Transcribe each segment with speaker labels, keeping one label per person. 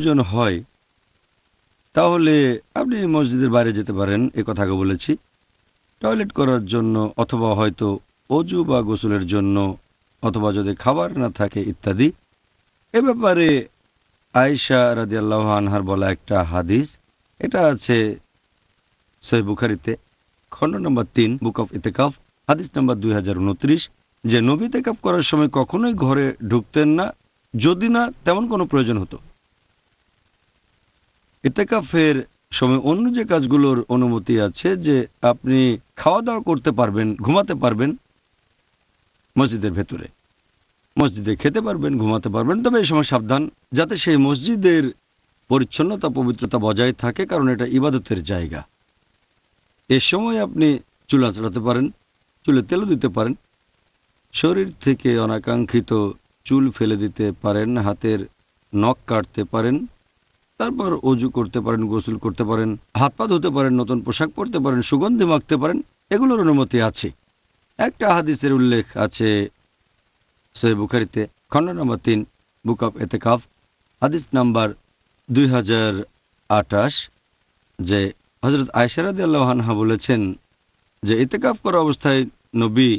Speaker 1: প্রয়োজন হয়, তাহলে আপনি মসজিদের বাইরে যেতে পারেন, এ কথা আগে বলেছি। টয়লেট করার জন্য অথবা হয়তো অজু বা গোসলের জন্য অথবা যদি খাবার না থাকে ইত্যাদি, এ ব্যাপারে আয়েশা রাদিয়াল্লাহু আনহার বলা একটা হাদিস, এটা আছে সহি বুখারিতে, খণ্ড নম্বর তিন, বুক অফ ইতেকাফ, হাদিস নম্বর দুই হাজার উনত্রিশ, যে নবী তেকাফ করার সময় কখনোই ঘরে ঢুকতেন না, যদি না, তেমন কোনো প্রয়োজন হতো। ইতেকাফের সময় অন্য যে কাজগুলোর অনুমতি আছে যে আপনি খাওয়া দাওয়া করতে পারবেন, ঘুমাতে পারবেন মসজিদের ভেতরে। মসজিদে খেতে পারবেন, ঘুমাতে পারবেন, তবে এই সময় সাবধান, যাতে সেই মসজিদের পরিচ্ছন্নতা, পবিত্রতা বজায় থাকে, কারণ এটা ইবাদতের জায়গা। এ সময় আপনি চুল আঁচড়াতে পারেন, চুলে তেলও দিতে পারেন। শরীর থেকে অনাকাঙ্ক্ষিত চুল ফেলে দিতে পারেন, হাতের নখ কাটতে পারেন। তারপর অজু করতে পারেন, গোসল করতে পারেন, হাত পা ধুতে পারেন, নতুন পোশাক পরতে পারেন, সুগন্ধি মাখতে পারেন, এগুলোর অনুমতি আছে। একটা হাদিসের উল্লেখ আছে সে বুখারিতে খণ্ড নম্বর তিন, বুক অফ এতেকাফ, হাদিস নাম্বার দুই হাজার আটাশ যে হজরত আয়সারাদ আল্লাহানহা বলেছেন যে ইতেকাফ করা অবস্থায় নবী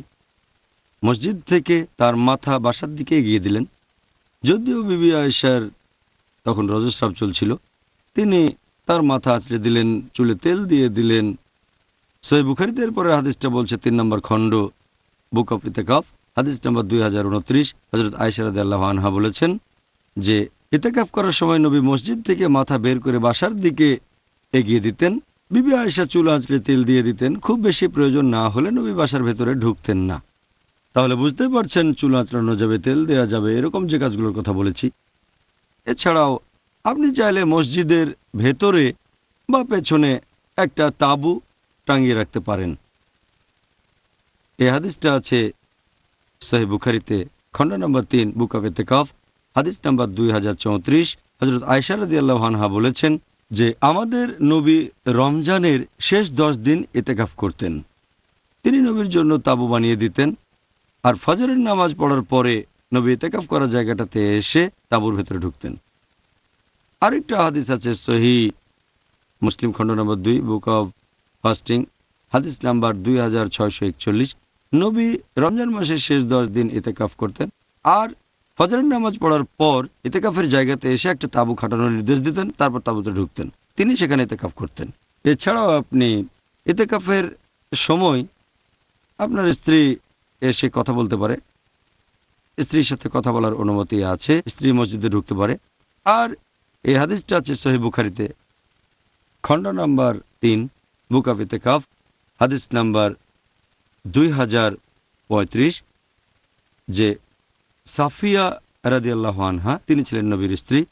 Speaker 1: মসজিদ থেকে তার মাথা বাসার দিকে এগিয়ে দিলেন। যদিও বিবি আয়েশার তখন রজস্রাব চলছিল। তিনি তার মাথা আঁচড়ে দিলেন, চুলে তেল দিয়ে দিলেন। সহি বুখারিতে এরপরে হাদিসটা বলছে, তিন নম্বর খণ্ড, বুক অফ ইতেকাফ, হাদিস নম্বর দুই হাজার উনত্রিশ হজরত আয়সারদ আল্লাহ আনহা বলেছেন যে, ইতেকাফ করার সময় নবী মসজিদ থেকে মাথা বের করে বাসার দিকে এগিয়ে দিতেন। বিবি আয়েশা চুল আঁচড়ে তেল দিয়ে দিতেন। খুব বেশি প্রয়োজন না হলে নবী বাসার ভেতরে ঢুকতেন না। তাহলে বুঝতে পারছেন, চুল আঁচড়ানো যাবে, তেল দেওয়া যাবে, এরকম যে কাজগুলোর কথা বলেছি। এছাড়াও আপনি চাইলে মসজিদের ভেতরে বা পেছনে একটা তাবু টাঙিয়ে রাখতে পারেন। এই হাদিসটা আছে সাহি বুখারিতে, খণ্ড নম্বর তিন, বুক অফ এতেকাফ হাদিস নম্বর দুই হাজার চৌত্রিশ। হজরত আয়সারদি আল্লাহানহা বলেছেন যে, আমাদের নবী রমজানের শেষ দশ দিন এতেকাফ করতেন। তিনি নবীর জন্য তাবু বানিয়ে দিতেন। আর ফজরের নামাজ পড়ার পরে নবী এতেকাফ করার জায়গাটাতে এসে তাবুর ভেতরে ঢুকতেন। আরেকটা হাদিস আছে সহি মুসলিম খণ্ড নম্বর দুই, বুক অব ফাস্টিং, হাদিস নাম্বার দুই হাজার ছয়শো একচল্লিশ। নবী রমজান মাসের শেষ দশ দিন ইতেকাফ করতেন আর ফজরের নামাজ পড়ার পর ইতেকাফের জায়গাতে এসে একটা তাবু খাটানোর নির্দেশ দিতেন, তারপর তাবুতে ঢুকতেন। তিনি সেখানে ইতেকাফ করতেন। এছাড়াও আপনি ইতেকাফের সময় আপনার স্ত্রী এসে কথা বলতে পারে। স্ত্রীর সাথে কথা বলার অনুমতি আছে, স্ত্রী মসজিদে ঢুকতে পারে। আর এই হাদিসটা আছে সহি বুখারিতে। খণ্ড নাম্বার তিন, বুক অফ ইতেকাফ হাদিস নাম্বার দুই হাজার পঁয়ত্রিশ, যে সাফিয়া রাদিয়াল্লাহ আনহা, তিনি ছিলেন নবীর স্ত্রী।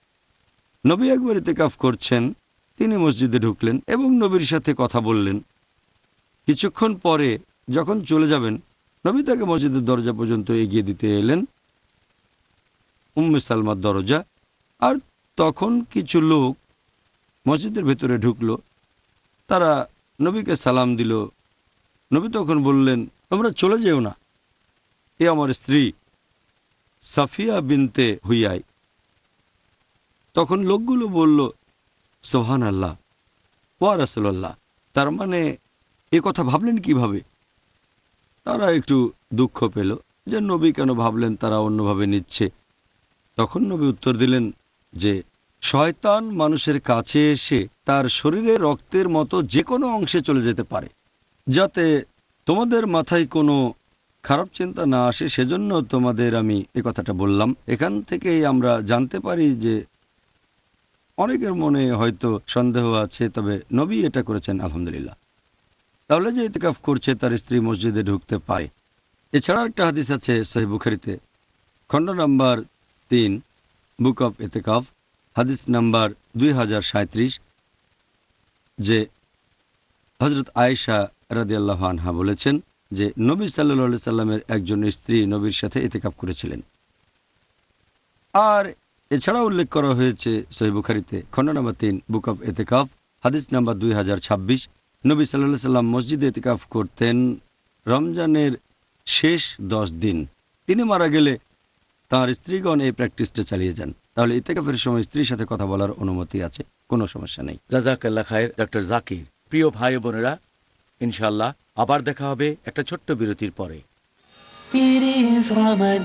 Speaker 1: নবী একবার ইতেকাফ করছেন, তিনি মসজিদে ঢুকলেন এবং নবীর সাথে কথা বললেন। কিছুক্ষণ পরে যখন চলে যাবেন, নবী তাকে মসজিদের দরজা পর্যন্ত এগিয়ে দিতে এলেন। উম্মে সালমার দরজা। আর তখন কিছু লোক মসজিদের ভেতরে ঢুকলো। তারা নবীকে সালাম দিল। নবী তখন বললেন, তোমরা চলে যেও না। এ আমার স্ত্রী সাফিয়া বিনতে হুইয়াই। তখন লোকগুলো বলল সোহান আল্লাহ ওয়া রাসুল্লাহ তার মানে এ কথা ভাবলেন কীভাবে? তারা একটু দুঃখ পেল যে নবী কেন ভাবলেন তারা অন্যভাবে নিচ্ছে। তখন নবী উত্তর দিলেন যে, শয়তান মানুষের কাছে এসে তার শরীরে রক্তের মতো যে কোনো অংশে চলে যেতে পারে। যাতে তোমাদের মাথায় কোনো খারাপ চিন্তা না আসে, সেজন্য তোমাদের আমি এ কথাটা বললাম। এখান থেকেই আমরা জানতে পারি যে, অনেকের মনে হয়তো সন্দেহ আছে, তবে নবী এটা করেছেন, আলহামদুলিল্লাহ। তাহলে যে ইতিকাফ করছে, তার স্ত্রী মসজিদে ঢুকতে পারে। এছাড়া একটা হাদিস আছে সহি বুখারিতে। খণ্ড নাম্বার তিন বুক অফ এতেকাফ হাদিস নাম্বার দুই হাজার সাঁত্রিশ যে হজরত আয়েশা রাদিয়াল্লাহ আনহা বলেছেন যে নবী সাল্লা সাল্লামের একজন স্ত্রী নবীর সাথে ইতেকাপ করেছিলেন। আর এছাড়া উল্লেখ করা হয়েছে সহি বুখারিতে খণ্ড নম্বর তিন বুক অফ এতেকাফ হাদিস নাম্বার দুই হাজার ছাব্বিশ, নবী সাল্লাহ সাল্লাম মসজিদে এতেকাফ করতেন রমজানের শেষ দশ দিন। তিনি মারা গেলে তাঁর স্ত্রীগণ এই প্র্যাকটিসটা চালিয়ে যান। তাহলে ইতেকাফের সময় স্ত্রীর সাথে কথা বলার অনুমতি আছে কোনো সমস্যা নেই।
Speaker 2: জাজাকাল্লা খায়ের ডক্টর জাকির। প্রিয় ভাই বোনেরা ইনশাল্লাহ আবার দেখা হবে একটা ছোট্ট বিরতির পরে।
Speaker 3: It is Ramadan.